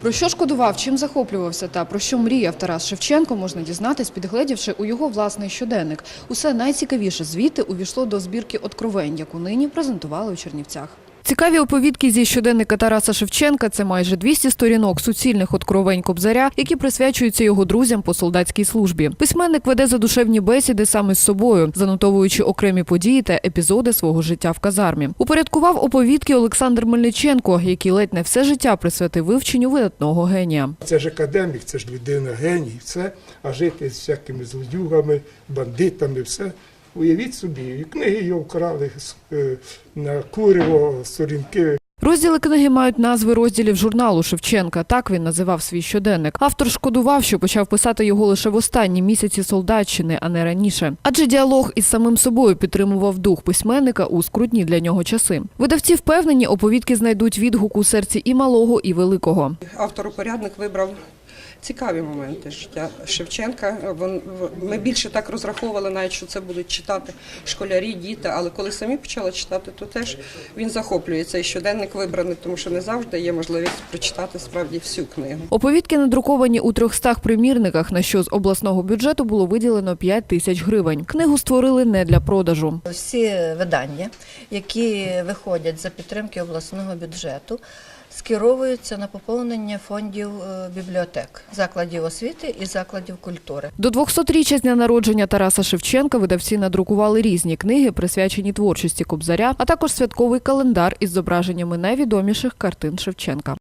Про що шкодував, чим захоплювався та про що мріяв Тарас Шевченко, можна дізнатись, підгледівши у його власний щоденник. Усе найцікавіше звідти увійшло до збірки «Откровень», яку нині презентували у Чернівцях. Цікаві оповідки зі щоденника Тараса Шевченка це майже 200 сторінок суцільних откровень Кобзаря, які присвячуються його друзям по солдатській службі. Письменник веде задушевні бесіди саме з собою, занотовуючи окремі події та епізоди свого життя в казармі. Упорядкував оповідки Олександр Мельниченко, який ледь не все життя присвятив вивченню видатного генія. Це ж академік, це ж людина геній, все, а жити з всякими злодюгами, бандитами, все. Уявіть собі, і книги його вкрали е, на куриво, сторінки Розділи книги мають назви розділів журналу Шевченка. Так він називав свій щоденник. Автор шкодував, що почав писати його лише в останні місяці солдатщини, а не раніше. Адже діалог із самим собою підтримував дух письменника у скрутні для нього часи. Видавці впевнені, оповідки знайдуть відгук у серці і малого, і великого. Автор-упорядник вибрав цікаві моменти життя Шевченка. Ми більше так розраховували, навіть що це будуть читати школярі, діти. Але коли самі почали читати, то теж він захоплює цей щоденник вибраний, тому що не завжди є можливість прочитати справді всю книгу. Оповідки надруковані у 300 примірниках, на що з обласного бюджету було виділено 5 тисяч гривень. Книгу створили не для продажу. Всі видання, які виходять за підтримки обласного бюджету, скеровуються на поповнення фондів е, бібліотек, закладів освіти і закладів культури. До 200-річчя з дня народження Тараса Шевченка видавці надрукували різні книги, присвячені творчості Кобзаря, а також святковий календар із зображеннями найвідоміших картин Шевченка.